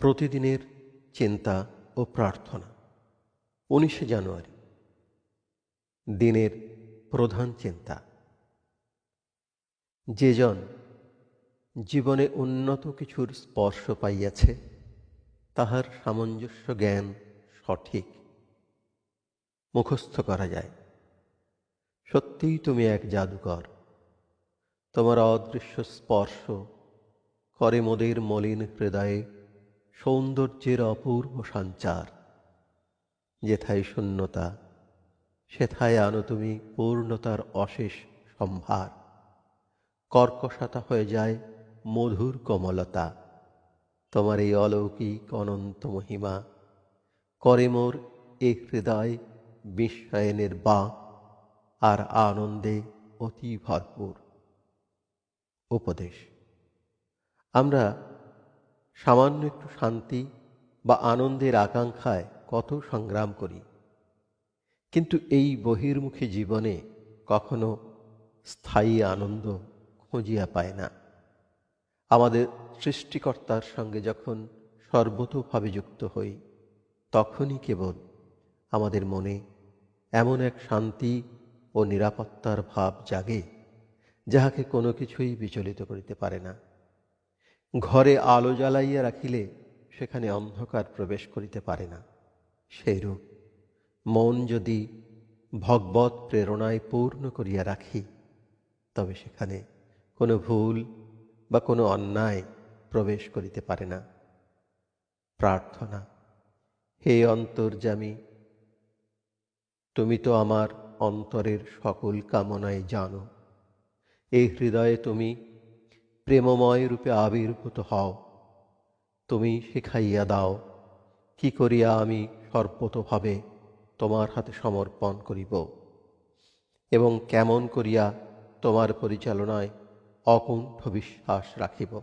প্রতিদিনের চিন্তা ও প্রার্থনা। উনিশে জানুয়ারি। দিনের প্রধান চিন্তা। যেজন জীবনে উন্নত কিছুর স্পর্শ পাইয়াছে, তাহার সামঞ্জস্য জ্ঞান সঠিক। মুখস্থ করা যায়। সত্যিই তুমি এক জাদুকর। তোমার অদৃশ্য স্পর্শ করে মোদের মলিন হৃদয়ে সৌন্দর্যের অপূর্ব সঞ্চার। যেথায় শূন্যতা, সেথায় আনো তুমি পূর্ণতার অশেষ সম্ভার। কর্কশতা হয়ে যায় মধুর কমলতা। তোমার এই অলৌকিক অনন্ত মহিমা করে মোর এ হৃদয় বিস্ময়নের বা, আর আনন্দে অতি ভরপুর। উপদেশ। আমরা সামান্য একটু শান্তি বা আনন্দের আকাঙ্ক্ষায় কত সংগ্রাম করি। কিন্তু এই বহির্মুখী জীবনে কখনো স্থায়ী আনন্দ খুঁজিয়া পায় না। আমাদের সৃষ্টিকর্তার সঙ্গে যখন সর্বতোভাবে যুক্ত হই, তখনই কেবল আমাদের মনে এমন এক শান্তি ও নিরাপত্তার ভাব জাগে, যাহাকে কোনো কিছুই বিচলিত করিতে পারে না। ঘরে আলো জ্বালাইয়া রাখিলে সেখানে অন্ধকার প্রবেশ করিতে পারে না। সেইরূপ মন যদি ভগবত প্রেরণায় পূর্ণ করিয়া রাখি, তবে সেখানে কোনো ভুল বা কোনো অন্যায় প্রবেশ করিতে পারে না। প্রার্থনা, হে অন্তর্জামী তুমি তো আমার অন্তরের সকল কামনায় জানো। এই হৃদয়ে তুমি প্রেমময় রূপে আবির্ভূত হও। তুমি শিখাইয়া দাও, কি করিয়া আমি সর্বতভাবে তোমার হাতে সমর্পণ করিব। এবং কেমন করিয়া তোমার পরিচালনায় অকুণ্ঠ বিশ্বাস রাখিব।